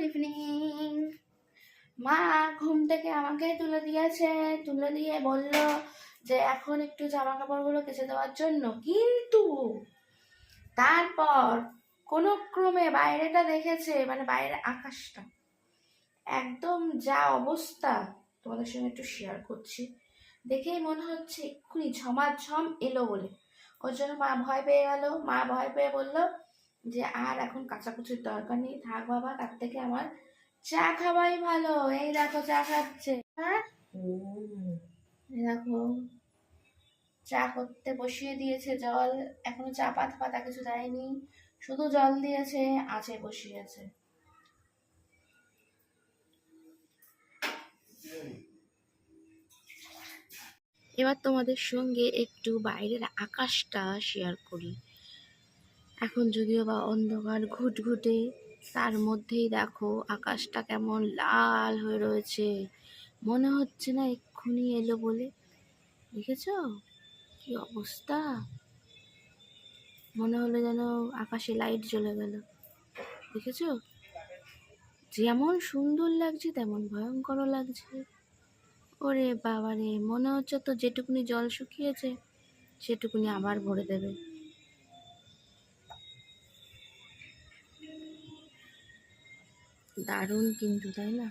Evening মা ঘুম থেকে আমাকে তুলে দিয়েছে, তুলে দিয়ে বলল যে এখন একটু জামা কাপড়গুলো কেচে দেওয়ার জন্য। কিন্তু তারপর কোনো ক্রমে বাইরেটা দেখেছে মানে বাইরে আকাশটা। একদম যা অবস্থা, তোমাদের সঙ্গে একটু শেয়ার করছি। দেখেই মনে হচ্ছে এক্ষুনি ঝমাঝম এলো বলে। ওর জন্য মা ভয় পেয়ে গেল, মা ভয় পেয়ে বলল যে আর এখন কাচাকুচির দরকার নেই থাক বাবা তার থেকে আমার চা খাওয়াই ভালো। এই দেখো চা খাচ্ছে। হ্যাঁ? দেখো চা করতে বসিয়ে দিয়েছে জল। এখনও চা পাতা পাতা কিছু দেয়নি শুধু জল দিয়েছে আছে বসিয়েছে এবার তোমাদের সঙ্গে একটু বাইরের আকাশটা শেয়ার করি। এখন যদিও বা অন্ধকার ঘুটঘুটে, তার মধ্যেই দেখো আকাশটা কেমন লাল হয়ে রয়েছে। মনে হচ্ছে না এক্ষুনি এলো বলে। দেখেছ? কি অবস্থা? মনে হলো যেন আকাশে লাইট জ্বলে গেল। দেখেছ? যেমন সুন্দর লাগছে, তেমন ভয়ঙ্করও লাগছে। ওরে বাবারে, মনে হচ্ছে তো যেটুকুনি জল শুকিয়েছে, সেটুকুনি আবার ভরে দেবে। দারুণ কিন্তু তাই না?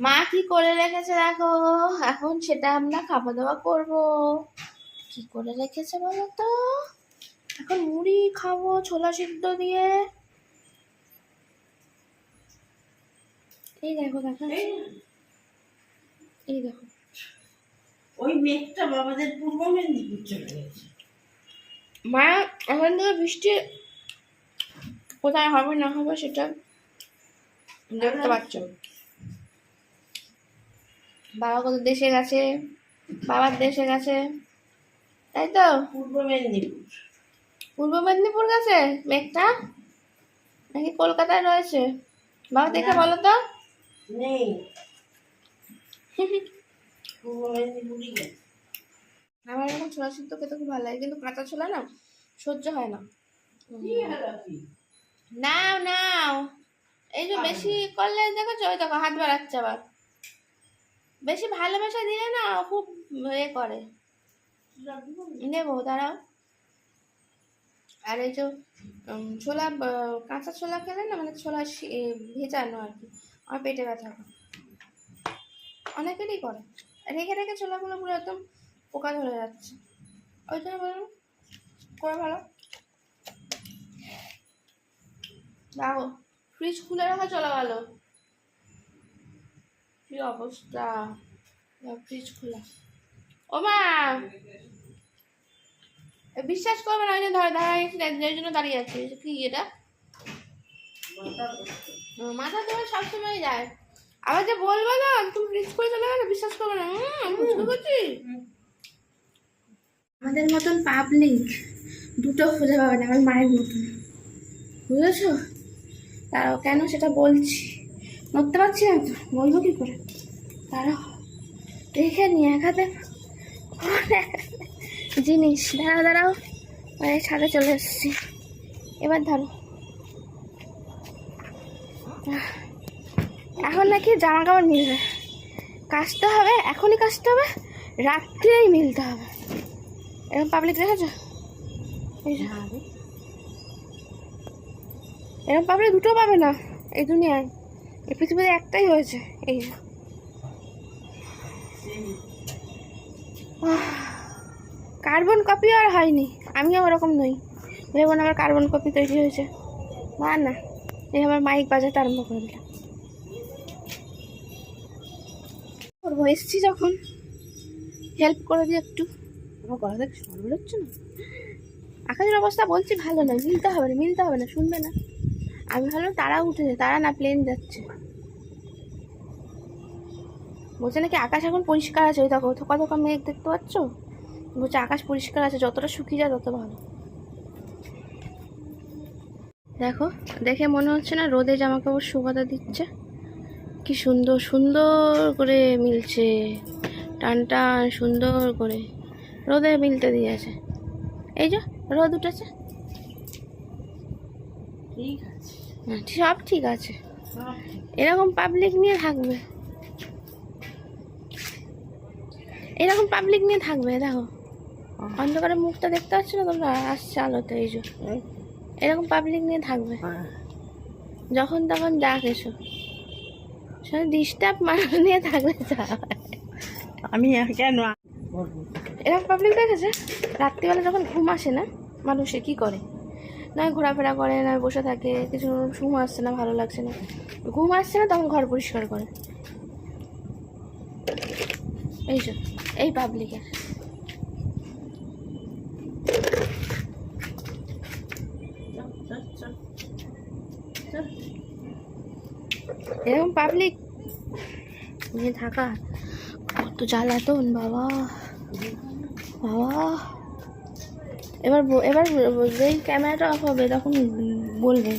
মা কি করে রেখেছে দেখো? এখন সেটা আমরা খাওয়া দাওয়া করব। কি করে রেখেছে বলো তো? এখন মুড়ি খাব ছোলা সিদ্ধ দিয়ে। এই দেখো দেখো এই দেখো। ওই মেঘটা বাবাদের পূর্ব মেদিনীপুর চলে গেছে। মা এখন থেকে বৃষ্টি কোথায় হবে না হবে সেটা দেখতে পাচ্ছ। বাবা কত দেশে গেছে বাবার দেশে গেছে। তাই তো? পূর্ব মেদিনীপুর। পূর্ব মেদিনীপুর গেছে? মেঘটা? নাকি কলকাতায় রয়েছে? বাবা দেখে বলো তো। নেই। পূর্ব মেদিনীপুরই গেছে। আমার এরকম ছোলা সিদ্ধ খেতে খুব ভালো লাগে কিন্তু কাঁচা ছোলা না সহ্য হয় না? নাও নাও। এই যে বেশি করলে দেখো ওই দেখো হাত বাড়াচ্ছে আবার। বেশি ভালোবাসা দিলে না খুব এ করে। নেব দাঁড়াও। আর এই যে ছোলা কাঁচা ছোলা খেলে না মানে ছোলা ভেজানো আর কি। আমার পেটে ব্যথা করে। অনেকেরই করে। রেখে রেখে ছোলাগুলো পুরো একদম পোকা ধরে যাচ্ছে। ওই জন্য বললাম করে ভালো। দেখো ফ্রিজ খুলে রাখা চলে গেল। কি অবস্থা? ফ্রিজ খোলা। ও মা! বিশ্বাস করবে না, ওই যে ধরে দাঁড়িয়ে এই জন্য দাঁড়িয়ে আছি। কি এটা? মাথা তোমার সবসময় যায়। আবার যে বলব না, তুমি ফ্রিজ করে চলে গেলে বিশ্বাস করবে না। বুঝতে পারছি আমাদের মতন পাবলিক দুটো খুঁজে পাবে না, আমার মায়ের মতন। বুঝেছ? তারাও কেন সেটা বলছি? নড়তে পারছি না তো, বলব কি করে? তারাও দেখে নিয়ে এক হাতে জিনিস। দাঁড়াও দাঁড়াও এই ছাদে চলে এসেছি। এবার ধরো। এখন নাকি জামা কাপড় মিলবে। কাচতে হবে, এখনই কাচতে হবে, রাত্রেই মিলতে হবে। এরকম পাবলিক দেখেছ? এই। এরকম পাবলিক দুটো পাবে না এই দুনিয়ায়। এই পৃথিবীতে একটাই হয়েছে এই কার্বন কপি আর হয়নি আমিও ওরকম নই। ভেবো না আমার কার্বন কপি তৈরি হয়েছে। না না এই আমার মাইক বাজাতে আরম্ভ করে দিলাম। করব এসছি যখন। হেল্প করে দিই একটু। আমার গলা থেকে স্বর বেরোচ্ছে না? আকাশের অবস্থা বলছি ভালো না মিলতে হবে না মিলতে হবে না শুনবে না। আমি ভাবলাম তারা উঠেছে, তারা না প্লেন যাচ্ছে। বলছে নাকি আকাশ এখন পরিষ্কার আছে? ওই দেখো থোকা থোকা মেঘ দেখতে পাচ্ছ? বলছে আকাশ পরিষ্কার আছে, যতটা শুকিয়ে যায় তত ভালো। দেখো, দেখে মনে হচ্ছে না রোদে জামা কাপড় শুকাতে দিচ্ছে। কি সুন্দর সুন্দর করে মিলছে। টান টান, সুন্দর করে। রোদে মিলতে দিয়েছে। এই যে, রোদ উঠেছে। ঠিক সব ঠিক আছে। এরকম পাবলিক নিয়ে থাকবে। এরকম পাবলিক নিয়ে থাকবে দেখো। অন্ধকারে মুখটা দেখতে পাচ্ছ না তোমরা? আসছে আলোতে এই যে। এরকম পাবলিক নিয়ে থাকবে। যখন তখন ডাক এসো। শুধু ডিস্টার্ব মানুষ নিয়ে হয়। আমি কেন? এরকম পাবলিক দেখেছে? রাত্রিবেলা যখন ঘুম আসে না মানুষে কি করে? নয় ঘোরাফেরা করে না, বসে থাকে। কিছু ঘুম আসছে না, ভালো লাগছে না। ঘুম আসছে না, তখন ঘর পরিষ্কার করে। এই যে, এই পাবলিকের। এরকম পাবলিক নিয়ে থাকা। কত জ্বালাতন, বাবা। বাবা। এবার এবার যেই ক্যামেরাটা অফ হবে, তখন বলবে,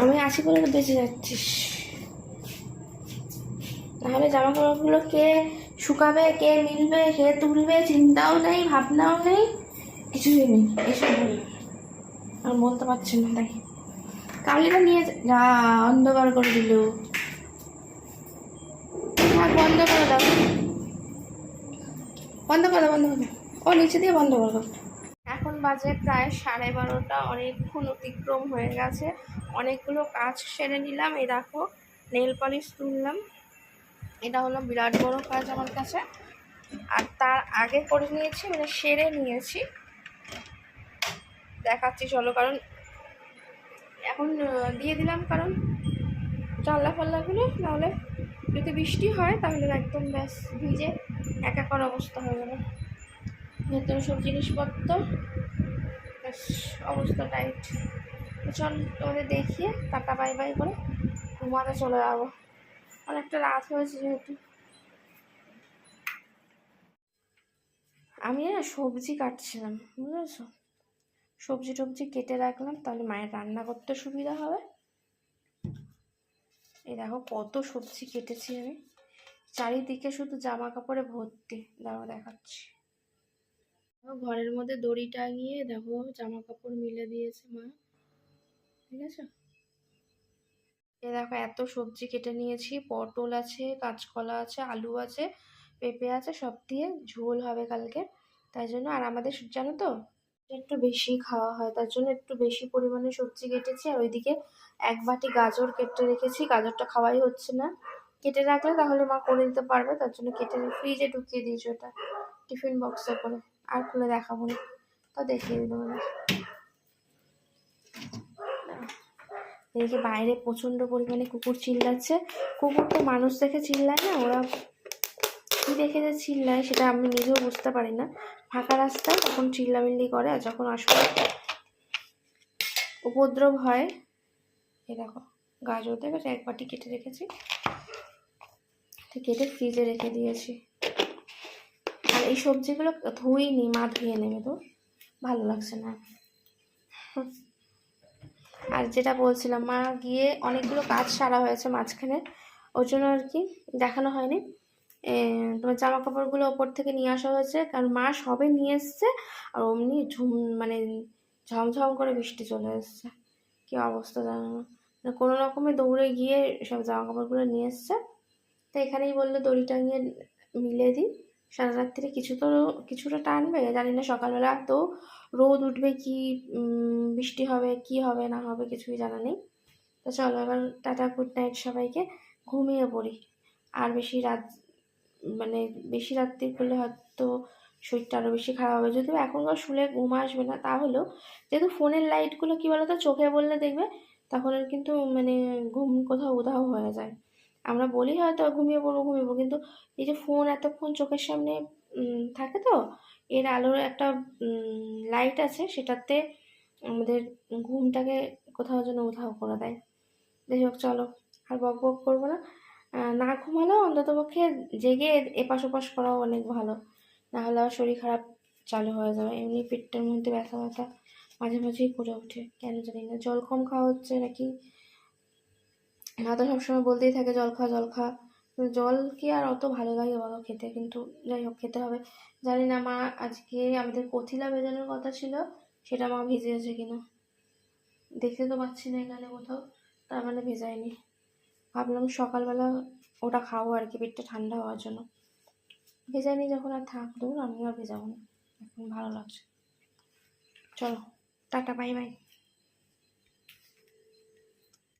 আমি বলে তো বেঁচে যাচ্ছিস তাহলে জামা কাপড়গুলো কে শুকাবে, কে মিলবে, কে তুলবে, চিন্তাও নেই, ভাবনাও নেই, কিছুই নেই, এসব আর বলতে পারছি না তাই কালিটা নিয়ে যা অন্ধকার করে দিল। থাক বন্ধ করে দাও। বন্ধ করে দাও, বন্ধ করে দাও। ও নিচে দিয়ে বন্ধ করে দাও। বাজে প্রায় সাড়ে বারোটা অনেকক্ষণ অতিক্রম হয়ে গেছে। অনেকগুলো কাজ সেরে নিলাম। এই দেখো নেল পলিশ তুললাম। এটা হলো বিরাট বড় কাজ আমার কাছে। আর তার আগে করে নিয়েছি মানে সেরে নিয়েছি। দেখাচ্ছি, চলো, কারণ এখন দিয়ে দিলাম, কারণ জানলা ফাল্লাগুলো নাহলে যদি বৃষ্টি হয়, তাহলে একদম ব্যাস ভিজে একাকার অবস্থা হয়ে যাবে। ভেতরে সব জিনিসপত্র অবস্থা টাইট চল তোমাদের দেখিয়ে টাটা বাই বাই করে ঘুমাতে চলে যাব। অনেকটা রাত হয়েছে যেহেতু। আমি না সবজি কাটছিলাম বুঝেছ? সবজি টবজি কেটে রাখলাম তাহলে মায়ের রান্না করতে সুবিধা হবে। এই দেখো কত সবজি কেটেছি আমি। চারিদিকে শুধু জামা কাপড়ে ভর্তি। দাঁড়াও দেখাচ্ছি। দেখো, ঘরের মধ্যে দড়ি টাঙিয়ে দেখো জামা কাপড় মিলে দিয়েছে মা। ঠিক আছে? এ দেখো, এত সবজি কেটে নিয়েছি। পটল আছে, কাঁচকলা আছে, আলু আছে, পেঁপে আছে, সব দিয়ে ঝোল হবে কালকে। তাই জন্য, আর আমাদের জানো তো, একটু বেশি খাওয়া হয়। তার জন্য একটু বেশি পরিমাণে সবজি কেটেছি। আর ওইদিকে এক বাটি গাজর কেটে রেখেছি। গাজরটা খাওয়াই হচ্ছে না। কেটে রাখলে তাহলে মা করে দিতে পারবে। তার জন্য কেটে ফ্রিজে ঢুকিয়ে দিয়েছি ওটা, টিফিন বক্সে করে। আর খুলে দেখাবো না। তা দেখিয়ে দিল এদিকে বাইরে প্রচণ্ড পরিমাণে কুকুর চিল্লাচ্ছে। কুকুর তো মানুষ দেখে চিল্লায় না, ওরা কী দেখে যে চিল্লায় সেটা আমি নিজেও বুঝতে পারি না। ফাঁকা রাস্তায় তখন চিল্লামিল্লি করে আর যখন আসলে উপদ্রব হয়, এ দেখো, গাজর দেখেছ এক বাটি কেটে রেখেছি। কেটে ফ্রিজে রেখে দিয়েছি। এই সবজিগুলো ধুইনি মা ধুয়ে নেবে তো। ভালো লাগছে না। আর যেটা বলছিলাম, মা গিয়ে অনেকগুলো কাজ সারা হয়েছে মাঝখানে, ওর জন্য আর কি দেখানো হয়নি। তোমার জামা কাপড়গুলো ওপর থেকে নিয়ে আসা হয়েছে, কারণ মা সবে নিয়ে এসছে, আর অমনি ঝুম মানে ঝমঝম করে বৃষ্টি চলে এসছে। কী অবস্থা জানো না মানে কোনো রকমে দৌড়ে গিয়ে সব জামা কাপড়গুলো নিয়ে এসছে। তো এখানেই বলল দড়ি টাঙিয়ে মিলে দিই। সারা রাত্রিরে কিছু তো কিছুটা টানবে, জানি না সকালবেলা তো রোদ উঠবে কি বৃষ্টি হবে, কি হবে, না হবে কিছুই জানা নেই। তো চলো এবার টাটা, গুড নাইট সবাইকে, ঘুমিয়ে পড়ি। আর বেশি রাত মানে বেশি রাত্রি করলে হয়তো শরীরটা আরও বেশি খারাপ হবে। যদিও এখনকার শুলে ঘুম আসবে না, তাহলেও যেহেতু ফোনের লাইটগুলো কী বলো তো চোখে বললে দেখবে, তখন কিন্তু মানে ঘুম কোথাও উধাও হয়ে যায়। আমরা বলি হয়তো ঘুমিয়ে পড়ব ঘুমিয়ে পড়ব। কিন্তু এই যে ফোন এতক্ষণ চোখের সামনে থাকে তো? এর আলোর একটা লাইট আছে, সেটাতে আমাদের ঘুমটাকে কোথাও যেন উধাও করে দেয়। যাই হোক, চলো, আর বক বক করব না। না ঘুমালেও অন্ততপক্ষে জেগে এপাশ ওপাশ করাও অনেক ভালো। না হলে আবার শরীর খারাপ চালু হয়ে যাবে। এমনি পেটটার মধ্যে ব্যথা ব্যথা মাঝে মাঝেই করে ওঠে। কেন জানি না, জল কম খাওয়া হচ্ছে নাকি? মা তো সবসময় বলতেই থাকে, জল খা জল খা। জল কি আর অত ভালো লাগে বলো খেতে? কিন্তু যাই হোক, খেতে হবে। জানি না, মা আজকে আমাদের কথিলা ভেজানোর কথা ছিল, সেটা মা ভিজিয়েছে কিনা। দেখতে তো পাচ্ছি না এখানে কোথাও, তার মানে ভেজাইনি ভাবলাম সকালবেলা ওটা খাব আর কি, পেটটা ঠান্ডা হওয়ার জন্য। ভেজাইনি যখন আর থাক দূর আমি আর ভেজাবো না। এখন ভালো লাগছে। চলো, টাটা, বাই বাই।